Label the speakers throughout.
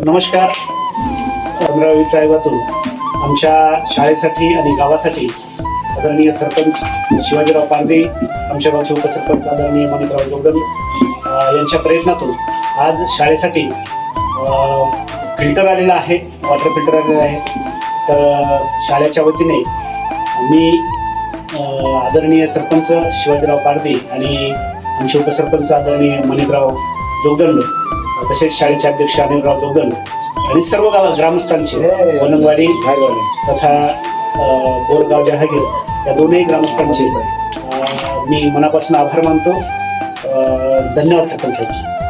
Speaker 1: नमस्कार. अमरावती साहेबातून आमच्या शाळेसाठी आणि गावासाठी आदरणीय सरपंच शिवाजीराव पारदे आमच्या गावचे उपसरपंच आदरणीय माणिकराव जोगदल यांच्या प्रयत्नातून आज शाळेसाठी फिल्टर आलेला आहे वॉटर फिल्टर आलेलं आहे. तर शाळेच्या वतीने मी आदरणीय सरपंच शिवाजीराव पारदे आणि आमचे उपसरपंच आदरणीय माणिकराव जोगदंड तसेच शाळेचे अध्यक्ष अनिलराव जोगदंड आणि सर्व गाव ग्रामस्थांचे वनंगवाडी तथा बोरगाव जहागीर या दोनही ग्रामस्थांचे मी मनापासून आभार मानतो. धन्यवाद सरपंच साहेब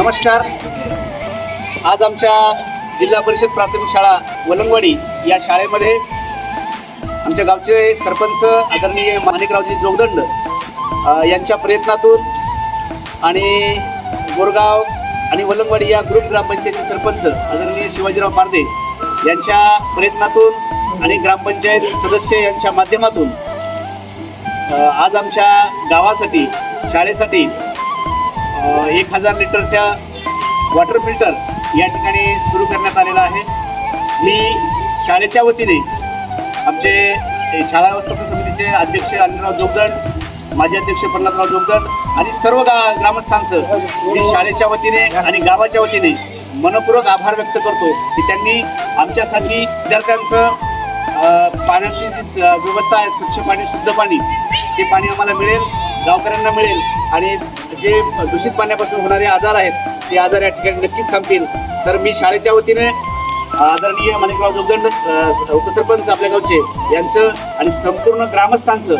Speaker 1: नमस्कार. आज आमच्या जिल्हा परिषद प्राथमिक शाळा वलंगवाडी या शाळेमध्ये आमच्या गावचे सरपंच आदरणीय माणिकरावजी जोगदंड यांच्या प्रयत्नातून आणि गोरगाव आणि वलंगवाडी या ग्रुप ग्रामपंचायतचे सरपंच आदरणीय शिवाजीराव पारदे यांच्या प्रयत्नातून आणि ग्रामपंचायत सदस्य यांच्या माध्यमातून आज आमच्या गावासाठी शाळेसाठी एक हजार लिटरच्या वॉटर फिल्टर या ठिकाणी सुरू करण्यात आलेला आहे. मी शाळेच्या वतीने आमचे शाळा व्यवस्थापन समितीचे अध्यक्ष अनिलराव जोगदंड माजी अध्यक्ष प्रल्हादराव जोगदंड आणि सर्व गा ग्रामस्थांचं मी शाळेच्या वतीने आणि गावाच्या वतीने मनपूर्वक आभार व्यक्त करतो की त्यांनी आमच्यासाठी विद्यार्थ्यांचं पाण्याची जी व्यवस्था आहे स्वच्छ पाणी शुद्ध पाणी ते पाणी आम्हाला मिळेल. गावकऱ्यांना मिळेल. आणि जे दूषित पाण्यापासून होणारे आजार आहेत ते आजार या ठिकाणी नक्कीच थांबतील. तर मी शाळेच्या वतीने आदरणीय माणिकराव जोगदंड उपसरपंच आपल्या गावचे यांचं आणि संपूर्ण ग्रामस्थांचं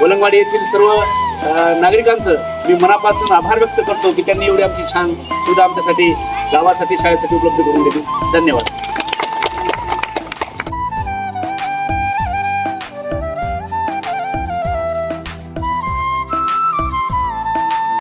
Speaker 1: वलंगवाडी येथील सर्व नागरिकांचं मी मनापासून आभार व्यक्त करतो की त्यांनी एवढी आमची छान सुविधा आमच्यासाठी गावासाठी शाळेसाठी उपलब्ध करून दिली. धन्यवाद.